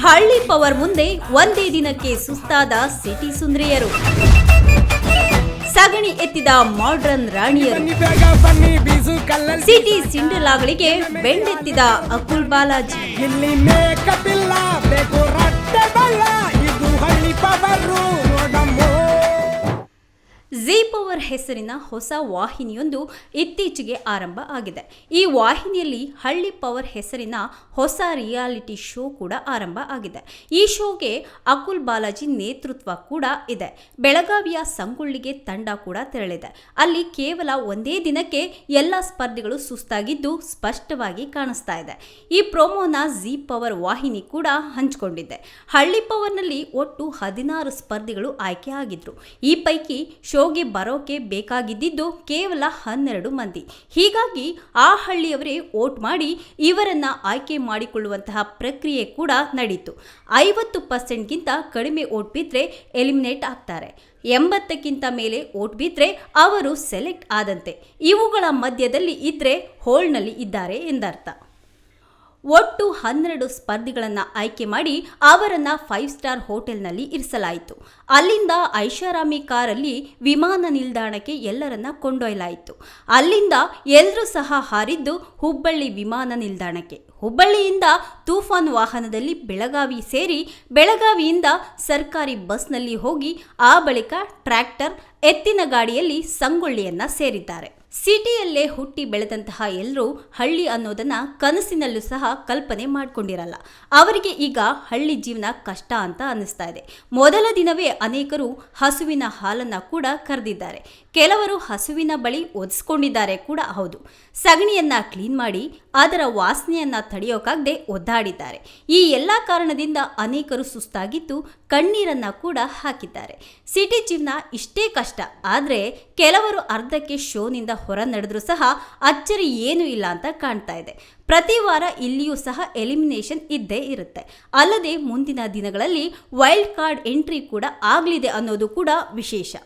ಹಳ್ಳಿ ಪವರ್ ಮುಂದೆ ಒಂದೇ ದಿನಕ್ಕೆ ಸುಸ್ತಾದ ಸಿಟಿ ಸುಂದ್ರಿಯರು. ಸಗಣಿ ಎತ್ತಿದ ಮಾಡ್ರನ್ ರಾಣಿಯರು. ಸಿಟಿ ಸಿಂಡಲಾಗಳಿಗೆ ಬೆಂಡೆತ್ತಿದ ಅಕುಲ್ ಬಾಲಾಜಿ. ಪವರ್ ಹೆಸರಿನ ಹೊಸ ವಾಹಿನಿಯೊಂದು ಇತ್ತೀಚೆಗೆ ಆರಂಭ ಆಗಿದೆ. ಈ ವಾಹಿನಿಯಲ್ಲಿ ಹಳ್ಳಿ ಪವರ್ ಹೆಸರಿನ ಹೊಸ ರಿಯಾಲಿಟಿ ಶೋ ಕೂಡ ಆರಂಭ ಆಗಿದೆ. ಈ ಶೋಗೆ ಅಕುಲ್ ಬಾಲಾಜಿ ನೇತೃತ್ವ ಕೂಡ ಇದೆ. ಬೆಳಗಾವಿಯ ಸಂಗೊಳ್ಳಿಗೆ ತಂಡ ಕೂಡ ತೆರಳಿದೆ. ಅಲ್ಲಿ ಕೇವಲ ಒಂದೇ ದಿನಕ್ಕೆ ಎಲ್ಲ ಸ್ಪರ್ಧಿಗಳು ಸುಸ್ತಾಗಿದ್ದು ಸ್ಪಷ್ಟವಾಗಿ ಕಾಣಿಸ್ತಾ ಇದೆ. ಈ ಪ್ರೋಮೋನ ಜಿ ಪವರ್ ವಾಹಿನಿ ಕೂಡ ಹಂಚಿಕೊಂಡಿದೆ. ಹಳ್ಳಿ ಪವರ್ನಲ್ಲಿ ಒಟ್ಟು ಹದಿನಾರು ಸ್ಪರ್ಧಿಗಳು ಆಯ್ಕೆ ಆಗಿದ್ರು. ಈ ಪೈಕಿ ಶೋಗೆ ಬರೋಕೆ ಬೇಕಾಗಿದ್ದಿದ್ದು ಕೇವಲ ಹನ್ನೆರಡು ಮಂದಿ. ಹೀಗಾಗಿ ಆ ಹಳ್ಳಿಯವರೇ ವೋಟ್ ಮಾಡಿ ಇವರನ್ನ ಆಯ್ಕೆ ಮಾಡಿಕೊಳ್ಳುವಂತಹ ಪ್ರಕ್ರಿಯೆ ಕೂಡ ನಡೀತು. ಐವತ್ತು ಪರ್ಸೆಂಟ್ಗಿಂತ ಕಡಿಮೆ ಓಟ್ ಬಿದ್ದರೆ ಎಲಿಮಿನೇಟ್ ಆಗ್ತಾರೆ. ಎಂಬತ್ತಕ್ಕಿಂತ ಮೇಲೆ ಓಟ್ ಬಿದ್ದರೆ ಅವರು ಸೆಲೆಕ್ಟ್ ಆದಂತೆ. ಇವುಗಳ ಮಧ್ಯದಲ್ಲಿ ಇದ್ರೆ ಹೋಲ್ನಲ್ಲಿ ಇದ್ದಾರೆ ಎಂದರ್ಥ. ಒಟ್ಟು ಹನ್ನೆರಡು ಸ್ಪರ್ಧಿಗಳನ್ನು ಆಯ್ಕೆ ಮಾಡಿ ಅವರನ್ನು ಫೈವ್ ಸ್ಟಾರ್ ಹೋಟೆಲ್ನಲ್ಲಿ ಇರಿಸಲಾಯಿತು. ಅಲ್ಲಿಂದ ಐಷಾರಾಮಿ ಕಾರಲ್ಲಿ ವಿಮಾನ ನಿಲ್ದಾಣಕ್ಕೆ ಎಲ್ಲರನ್ನ ಕೊಂಡೊಯ್ಯಲಾಯಿತು. ಅಲ್ಲಿಂದ ಎಲ್ಲರೂ ಸಹ ಹಾರಿದ್ದು ಹುಬ್ಬಳ್ಳಿ ವಿಮಾನ ನಿಲ್ದಾಣಕ್ಕೆ. ಹುಬ್ಬಳ್ಳಿಯಿಂದ ತೂಫಾನ್ ವಾಹನದಲ್ಲಿ ಬೆಳಗಾವಿ ಸೇರಿ ಬೆಳಗಾವಿಯಿಂದ ಸರ್ಕಾರಿ ಬಸ್ನಲ್ಲಿ ಹೋಗಿ ಆ ಬಳಿಕ ಟ್ರ್ಯಾಕ್ಟರ್, ಎತ್ತಿನ ಗಾಡಿಯಲ್ಲಿ ಸಂಗೊಳ್ಳಿಯನ್ನ ಸೇರಿದ್ದಾರೆ. ಸಿಟಿಯಲ್ಲೇ ಹುಟ್ಟಿ ಬೆಳೆದಂತಹ ಎಲ್ಲರೂ ಹಳ್ಳಿ ಅನ್ನೋದನ್ನ ಕನಸಿನಲ್ಲೂ ಸಹ ಕಲ್ಪನೆ ಮಾಡ್ಕೊಂಡಿರಲ್ಲ. ಅವರಿಗೆ ಈಗ ಹಳ್ಳಿ ಜೀವನ ಕಷ್ಟ ಅಂತ ಅನ್ನಿಸ್ತಾ ಇದೆ. ಮೊದಲ ದಿನವೇ ಅನೇಕರು ಹಸುವಿನ ಹಾಲನ್ನ ಕೂಡ ಕರೆದಿದ್ದಾರೆ. ಕೆಲವರು ಹಸುವಿನ ಬಳಿ ಒದಿಸ್ಕೊಂಡಿದ್ದಾರೆ ಕೂಡ ಹೌದು. ಸಗಣಿಯನ್ನ ಕ್ಲೀನ್ ಮಾಡಿ ಅದರ ವಾಸನೆಯನ್ನ ತಡೆಯೋಕಾಗದೆ ಒದ್ದಾಡಿದ್ದಾರೆ. ಈ ಎಲ್ಲ ಕಾರಣದಿಂದ ಅನೇಕರು ಸುಸ್ತಾಗಿದ್ದು ಕಣ್ಣೀರನ್ನ ಕೂಡ ಹಾಕಿದ್ದಾರೆ. ಸಿಟಿ ಜೀವನ ಇಷ್ಟೇ ಕಷ್ಟ. ಆದರೆ ಕೆಲವರು ಅರ್ಧಕ್ಕೆ ಶೋನಿಂದ ಹೊರ ನಡೆದ್ರೂ ಸಹ ಅಚ್ಚರಿ ಏನೂ ಇಲ್ಲ ಅಂತ ಕಾಣ್ತಾ ಇದೆ. ಪ್ರತಿ ವಾರ ಇಲ್ಲಿಯೂ ಸಹ ಎಲಿಮಿನೇಷನ್ ಇದ್ದೇ ಇರುತ್ತೆ. ಅಲ್ಲದೆ ಮುಂದಿನ ದಿನಗಳಲ್ಲಿ ವೈಲ್ಡ್ ಕಾರ್ಡ್ ಎಂಟ್ರಿ ಕೂಡ ಆಗಲಿದೆ ಅನ್ನೋದು ಕೂಡ ವಿಶೇಷ.